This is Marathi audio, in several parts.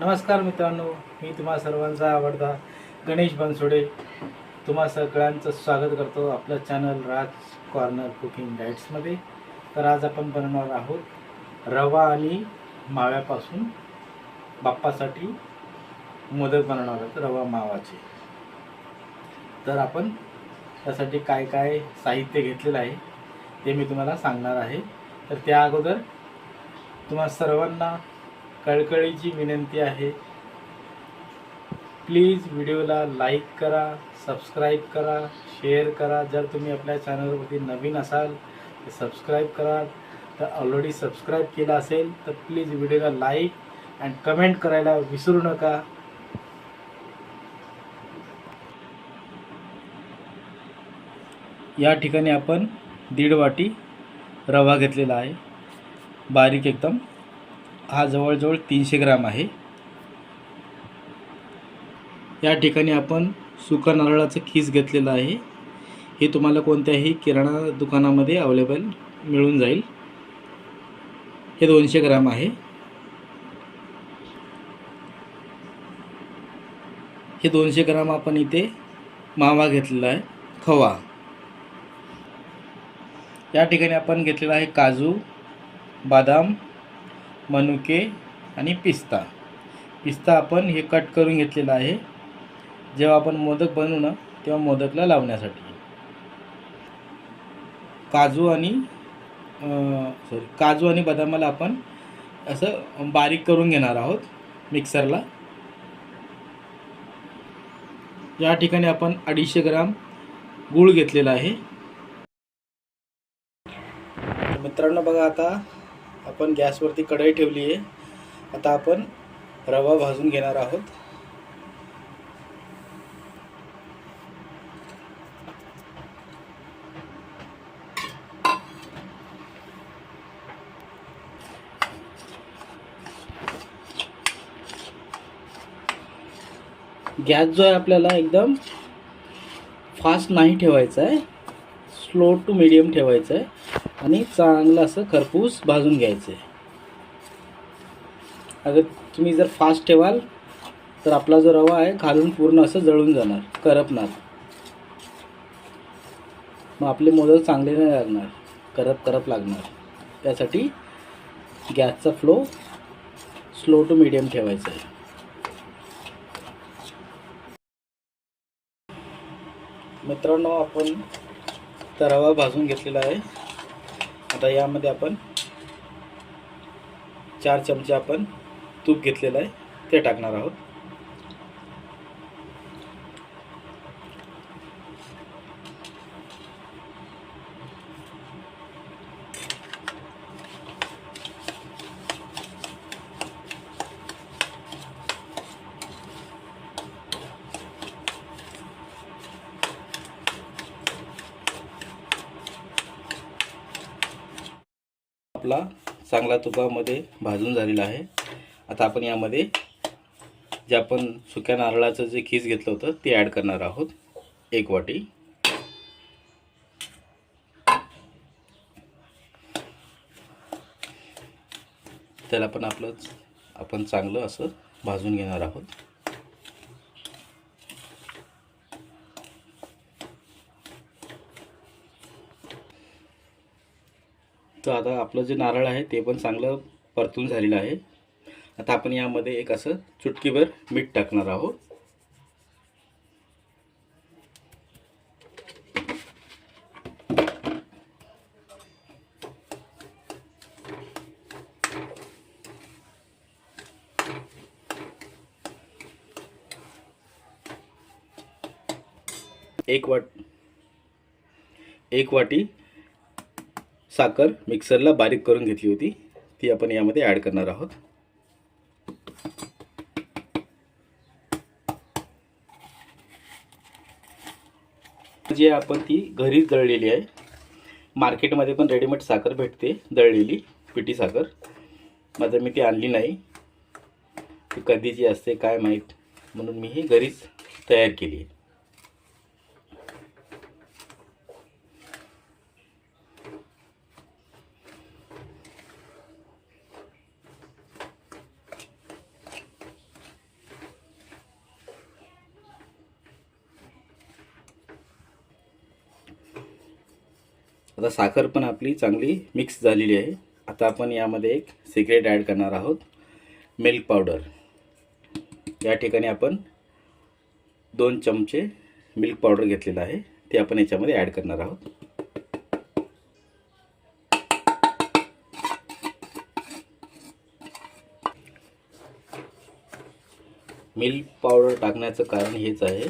नमस्कार मित्रांनो मी तुम्हा सर्वांचा आवडता गणेश बनसोडे. तुम्हा सगळ्यांचं स्वागत करतो आपलं चॅनल राज कॉर्नर कुकिंग डाईट्समध्ये तर आज आपण बनवणार आहोत रवा आणि माव्यापासून बाप्पासाठी मोदक बनवणार आहोत रवा मावाचे. तर आपण त्यासाठी काय काय साहित्य घेतलेलं आहे ते मी तुम्हाला सांगणार आहे. तर त्या अगोदर तुम्हा सर्वांना कळकळीची विनंती आहे. प्लीज व्हिडिओला लाईक करा सबस्क्राईब करा शेअर करा. जर तुम्ही आपल्या चॅनलवरती नवीन असाल तर सबस्क्राईब करा. तर ऑलरेडी सबस्क्राईब केलं असेल तर प्लीज व्हिडिओला लाईक अँड कमेंट करायला विसरू नका. या ठिकाणी आपण दीड वाटी रवा घेतलेला आहे. बारीक एकदम हा जवळजवळ तीनशे ग्राम आहे. या ठिकाणी आपण सुका नारळाचं खीस घेतलेलं आहे. हे तुम्हाला कोणत्याही किराणा दुकानामध्ये अवेलेबल मिळून जाईल. हे दोनशे ग्राम आहे. हे दोनशे ग्राम आपण इथे मावा घेतलेला आहे खवा. या ठिकाणी आपण घेतलेला आहे काजू बदाम मनुके आणि पिस्ता. पिस्ता आपण हे कट करून घेतलेला आहे. जेव्हा आपण मोदक बनवू ना तेव्हा मोदकला लावण्यासाठी. काजू आणि सॉरी काजू आणि बदामाला आपण असं बारीक करून घेणार आहोत मिक्सरला. या ठिकाणी आपण अडीचशे ग्राम गूळ घेतलेला आहे. मित्रांनो बघा आता आपण गॅसवरती कढई ठेवली आहे. आता आपण रवा भाजून घेणार आहोत. गॅस जो आहे आपल्याला एकदम फास्ट नाही ठेवायचा आहे. स्लो टू मीडियम ठेवायचं आहे. आणि चांगलं असं खरपूस भाजून घ्यायचं. आहे अगर तुम्ही जर फास्ट ठेवाल तर आपला जो रवा आहे खालून पूर्ण असं जळून जाणार करपणार. मग आपले मोदक चांगले नाही लागणार करप करप लागणार. त्यासाठी गॅसचा फ्लो स्लो टू मिडियम ठेवायचा आहे. मित्रांनो आपण तरावा भाजून घेतलेला आहे. आता यामध्ये आपण चार चमचे आपण तूप घेतलेलं आहे ते टाकणार आहोत. आपला चांगला तुपामध्ये भाजून झालेला आहे. आता आपण यामध्ये जे आपण सुक्या नारळाचं जे खीस घेतलं होतं ते ॲड करणार आहोत. एक वाटी. त्याला पण आपलं आपण चांगलं असं भाजून घेणार आहोत. तर आता आपलं जे नारळ आहे ते पण चांगलं परतून झालेलं आहे. आता आपण यामध्ये एक असं चुटकीभर मीठ टाकणार आहोत. एक वाट एक वाटी साखर मिक्सरला बारीक करून घेतली होती. ती आपण यामध्ये ॲड करणार आहोत. जी आपण ती घरीच दळलेली आहे मार्केटमध्ये पण रेडीमेड साखर भेटते दळलेली पिठी साखर. माझं मी ती आणली नाही. ती कधीची असते काय माहीत. म्हणून मी ही घरीच तयार केली आहे. आता साखर पण आपली चांगली मिक्स झालेली आहे. आता आपण यामध्ये एक सिक्रेट ॲड करणार आहोत. मिल्क पावडर या ठिकाणी आपण दोन चमचे मिल्क पावडर घेतलेलं आहे. ते आपण याच्यामध्ये ॲड करणार आहोत. मिल्क पावडर टाकण्याचं कारण हेच आहे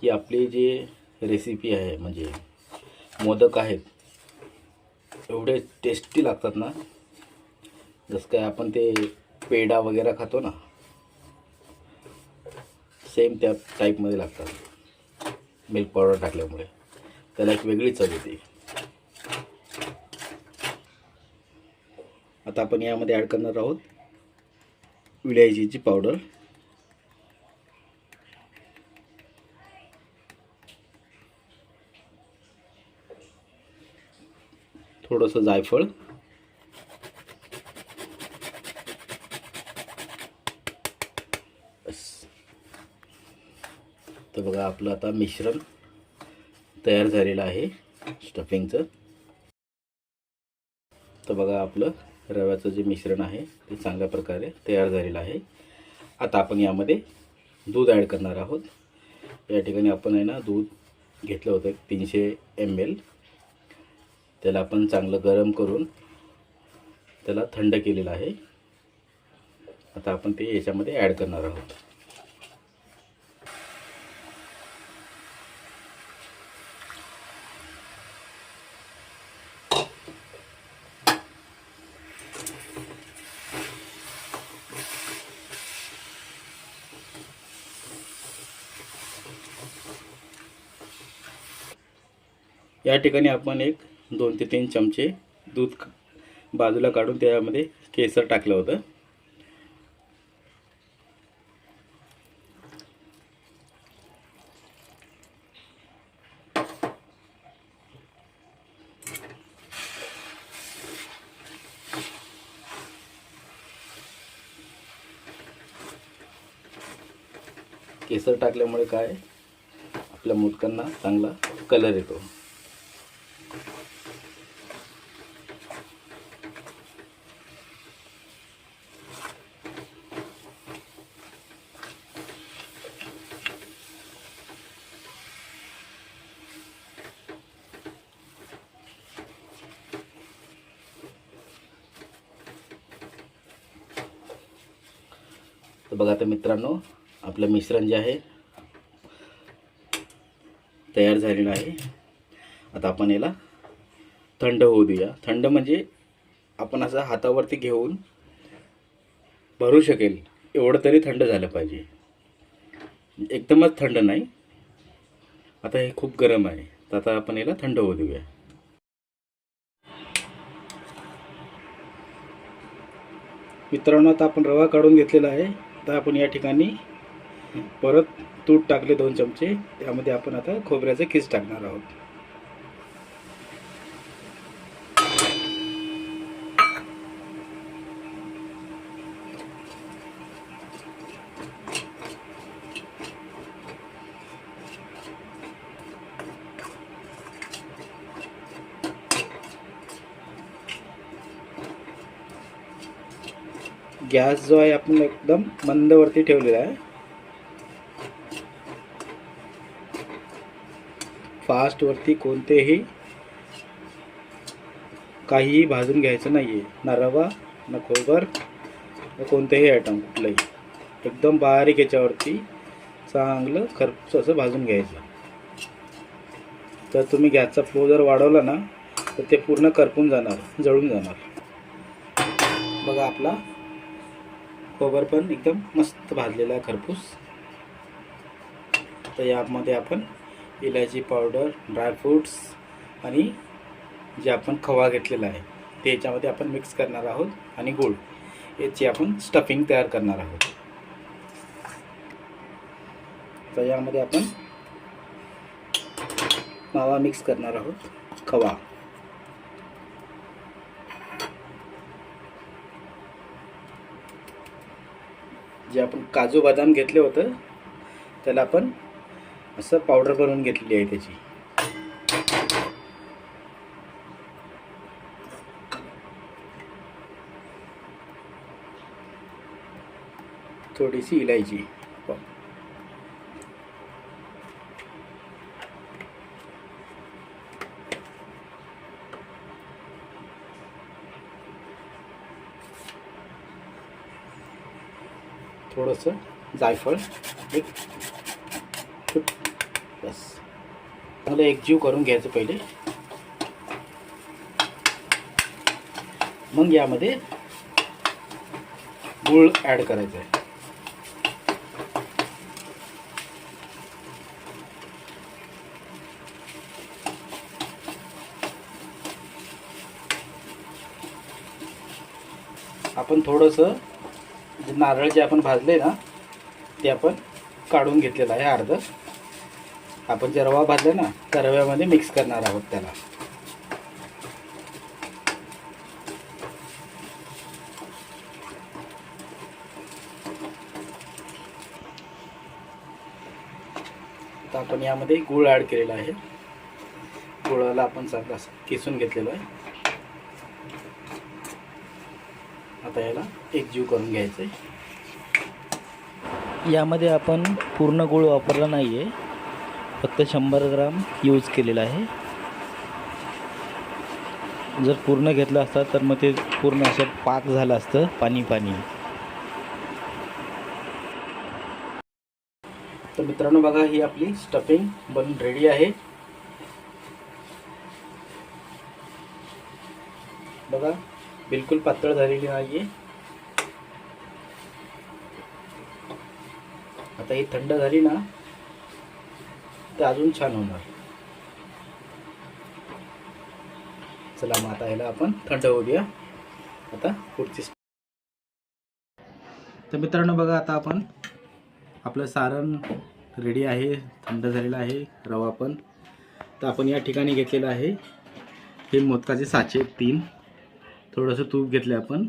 की आपली जी रेसिपी आहे म्हणजे मोदक आहेत. एवढे टेस्टी लागतात ना. जसं काय आपण ते पेढा वगैरे खातो ना. सेम त्या टाईपमध्ये लागतात. मिल्क पावडर टाकल्यामुळे. त्याला एक वेगळी चव येते. आता आपण यामध्ये ॲड करणार आहोत विलायचीची पावडर थोडंसं जायफळ. तर बघा आपलं आता मिश्रण तयार झालेलं आहे स्टफिंगचं तर बघा आपलं रव्याचं जे मिश्रण आहे ते चांगल्या प्रकारे तयार झालेलं आहे. आता आपण यामध्ये दूध ॲड करणार आहोत. या ठिकाणी आपण आहे ना दूध घेतलं होतं तीनशे एम एल त्याला आपण चांगलं गरम करून त्याला थंड केलेलं आहे. आता आपण ते याच्यामध्ये ॲड करणार आहोत. या ठिकाणी आपण एक दोन ते तीन चमचे दूध बाजूला काढून त्यामध्ये केसर टाकलं होतं. केसर टाकल्यामुळे काय? आपल्या मोदकांना चांगला कलर येतो. तर बघा आता मित्रांनो आपलं मिश्रण जे आहे तयार झालेलं आहे. आता आपण याला थंड होऊ देऊया. थंड म्हणजे आपण असं हातावरती घेऊन भरू शकेल एवढं तरी थंड झालं पाहिजे. एकदमच थंड नाही. आता हे खूप गरम आहे. तर आता आपण याला थंड होऊ देऊया. मित्रांनो आता आपण रवा काढून घेतलेला आहे. आता आपण या ठिकाणी परत तूप टाकले दोन चमचे. त्यामध्ये आपण आता खोबऱ्याचे किस टाकणार आहोत. गॅस जो आहे आपण एकदम मंदवरती ठेवलेला आहे. फास्टवरती कोणतेही काहीही भाजून घ्यायचं नाही आहे ना रवा ना खोबर ना कोणतेही आयटम कुठलंही. एकदम बारीक याच्यावरती चांगलं खरपूस असं भाजून घ्यायचं. तर तुम्ही गॅसचा फ्लो जर वाढवला ना तर ते पूर्ण करपून जाणार जळून जाणार. बघा आपला खोबर पण एकदम मस्त भाजलेला आहे खरपूस. तर यामध्ये आपण इलायची पावडर ड्रायफ्रूट्स आणि जे आपण खवा घेतलेला आहे ते याच्यामध्ये आपण मिक्स करणार आहोत आणि गूळ. याची आपण स्टफिंग तयार करणार आहोत. तर यामध्ये आपण मावा मिक्स करणार आहोत खवा. जे आपण काजू बदाम घेतले होतं त्याला आपण असं पावडर बनवून घेतलेली आहे त्याची. थोडीशी इलायची. थोडंसं जायफळ एक बस चांगलं एकजीव करून घ्यायचं पहिले मग यामध्ये गूळ ॲड करायचं आहे आपण थोडंसं नारळ जे आपण भाजले ना ते आपण काढून घेतलेलं आहे अर्ध. आपण जे रवा भाजला ना त्या रव्यामध्ये मिक्स करणार आहोत त्याला. तर आपण यामध्ये गूळ ॲड केलेला आहे. गुळाला आपण चांगला किसून घेतलेलं आहे. आता याला एकजीव करून घ्यायचं आहे यामध्ये आपण पूर्ण गूळ वापरला नाही आहे फक्त शंभर ग्राम यूज केलेला आहे. जर पूर्ण घेतलं असता तर मग ते पूर्ण असं पाक झालं असतं पाणी पाणी. तर मित्रांनो बघा ही आपली स्टफिंग बनून रेडी आहे. बिलकुल पातळ झालेली नाही आता ही थंड झाली ना तर अजून छान होणार. चला मग आता याला आपण थंड होऊ द्या आता पुढची तर मित्रांनो बघा आता आपण आपलं सारण रेडी आहे थंड झालेलं आहे रवा पण. तर आपण या ठिकाणी घेतलेलं आहे. हे मोदकाचे साचे तीन. थोडंसं तूप घेतलं आपण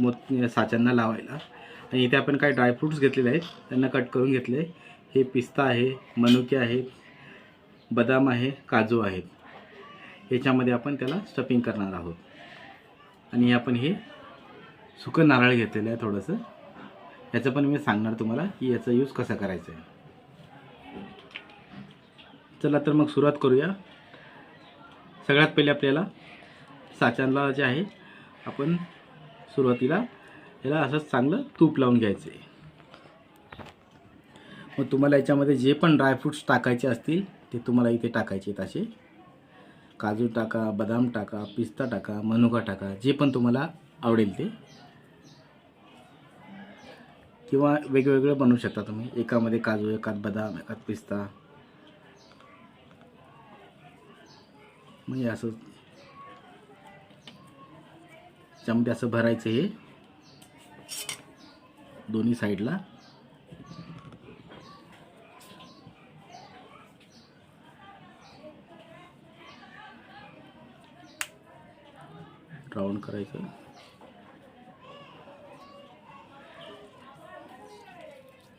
मोत साच्यांना लावायला. आणि इथे आपण काही ड्रायफ्रूट्स घेतलेले आहेत त्यांना कट करून घेतले. हे पिस्ता आहे मनुके आहेत बदाम आहे काजू आहेत. याच्यामध्ये आपण त्याला स्टफिंग करणार आहोत. आणि आपण हे सुकं नारळ घेतलेलं आहे थोडंसं. याचं पण मी सांगणार तुम्हाला की याचा यूज कसा करायचा आहे चला तर मग सुरुवात करूया. सगळ्यात पहिले आपल्याला साचांला जे आहे आपण सुरुवातीला याला असं चांगलं तूप लावून घ्यायचं. आहे मग तुम्हाला याच्यामध्ये जे पण ड्रायफ्रूट्स टाकायचे असतील ते तुम्हाला इथे टाकायचे आहेत असे. काजू टाका बदाम टाका पिस्ता टाका मनुका टाका जे पण तुम्हाला आवडेल ते. किंवा वेगवेगळं बनवू शकता तुम्ही. एकामध्ये काजू एकात बदाम एकात पिस्ता. म्हणजे असं त्यामध्ये असं भरायचं हे. दोन्ही साईडला. राऊंड करायचं.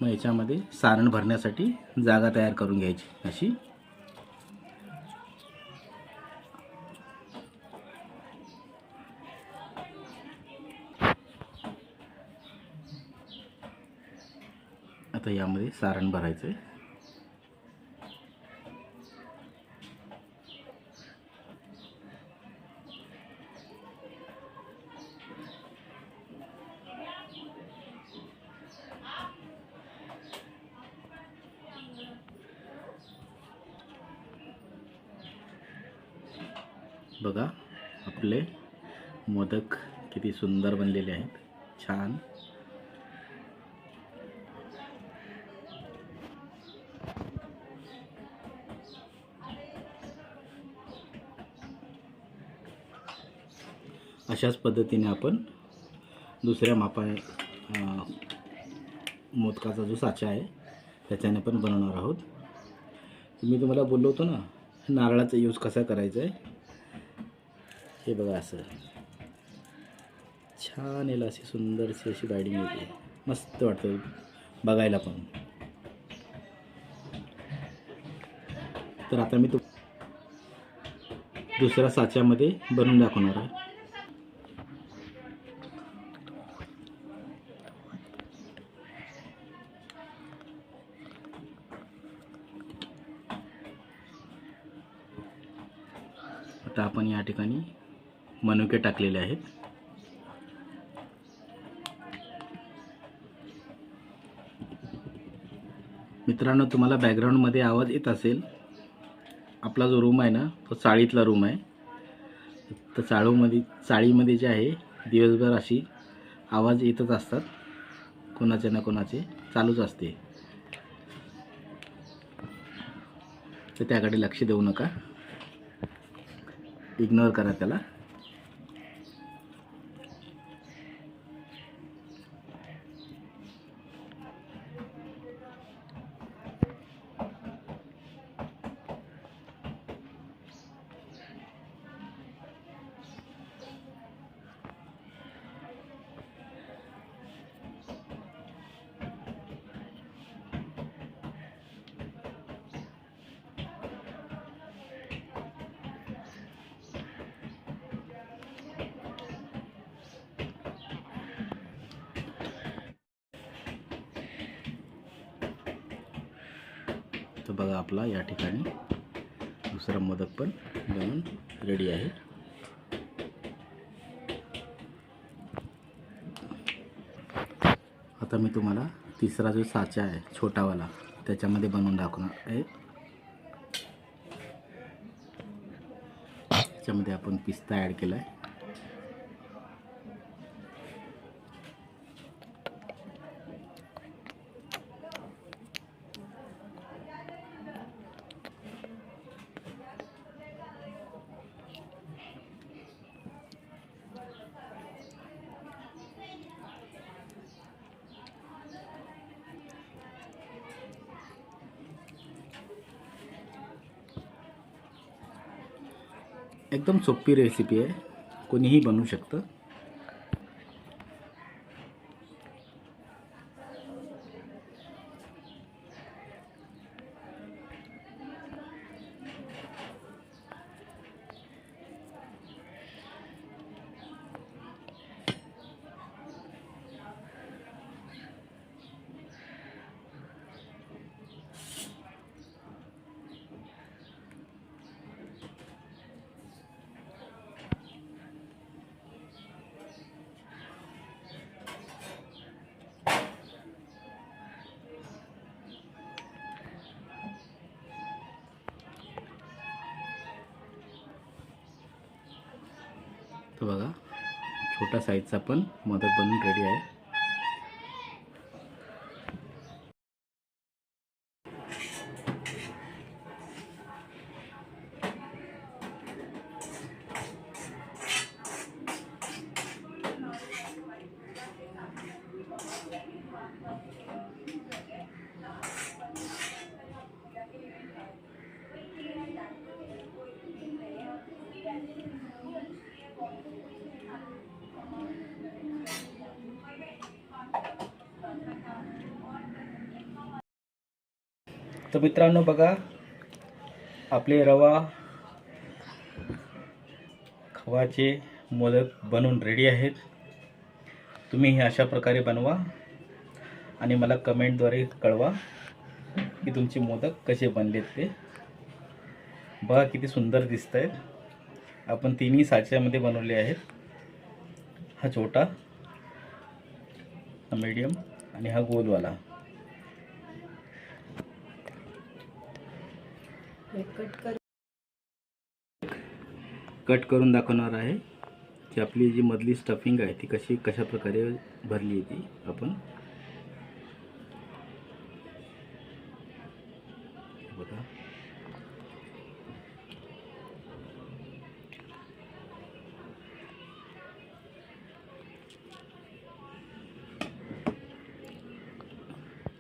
मग याच्यामध्ये सारण भरण्यासाठी जागा तयार करून घ्यायची अशी. आता यामध्ये सारण भरायचं आहे. बघा आपले मोदक किती सुंदर बनलेले आहेत. छान. अशाच पद्धतीने आपण दुसऱ्या मापाने मोदकाचा जो साचा आहे त्याच्याने पण बनवणार आहोत. मी तुम्हाला बोललो होतो ना नारळाचा यूज कसा करायचा आहे हे बघा असं. छान याला अशी सुंदरशी अशी गायडिंग येते मस्त वाटतं बघायला पण. तर आता मी तो दुसऱ्या साच्यामध्ये बनवून दाखवणार आहे. आता आपण या ठिकाणी मनुके टाकलेले आहेत. मित्रांनो तुम्हाला बॅकग्राऊंडमध्ये आवाज येत असेल. आपला जो रूम आहे ना तो चाळीतला रूम आहे. तर चाळूमध्ये चाळीमध्ये जे आहे दिवसभर अशी आवाज येतच असतात. कोणाचे ना कोणाचे चालूच असते. तर त्याकडे लक्ष देऊ नका. इग्नोर करा त्याला. तर बघा आपला या ठिकाणी दुसरा मोदक पण बनवून रेडी आहे. आता मी तुम्हाला तिसरा जो साचा आहे छोटावाला त्याच्यामध्ये बनवून दाखवणार आहे. त्याच्यामध्ये आपण पिस्ता ॲड केला आहे एकदम सोपी रेसिपी आहे. कोणीही बनवू शकतं. तर बघा छोटा साईजचा पण मोदक बनून रेडी आहे. तर मित्रांनो बघा आपले रवा खवाचे मोदक बनवून रेडी आहेत. तुम्ही हे अशा प्रकारे बनवा आणि मला कमेंटद्वारे कळवा की तुमचे मोदक कसे बनलेत ते. बघा किती सुंदर दिसत आहेत आपण तिन्ही साच्यामध्ये बनवले आहेत. हा छोटा हा मीडियम आणि हा गोलवाला. कट करून दाखवणार आहे. की आपली जी मधली स्टफिंग आहे ती कशी कशा प्रकारे भरली आहे ती आपण बघा.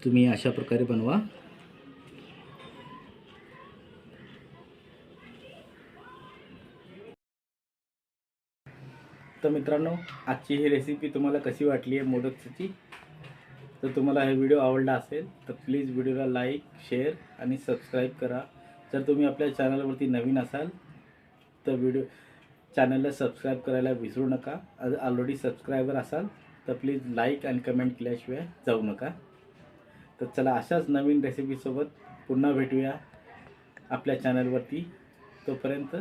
तुम्ही अशा प्रकारे बनवा. तर मित्रांनो आजची ही रेसिपी तुम्हाला कशी वाटली आहे मोदकची तर तुम्हाला हा व्हिडिओ आवडला असेल तर प्लीज व्हिडिओला लाईक शेअर आणि सबस्क्राईब करा. जर तुम्ही आपल्या चॅनलवरती नवीन असाल तर व्हिडिओ चॅनलला सबस्क्राईब करायला विसरू नका. ऑलरेडी सबस्क्रायबर असाल तर प्लीज लाईक आणि कमेंट केल्याशिवाय जाऊ नका. तर चला अशाच नवीन रेसिपीसोबत पुन्हा भेटूया आपल्या चॅनलवरती तोपर्यंत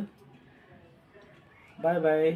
बाय बाय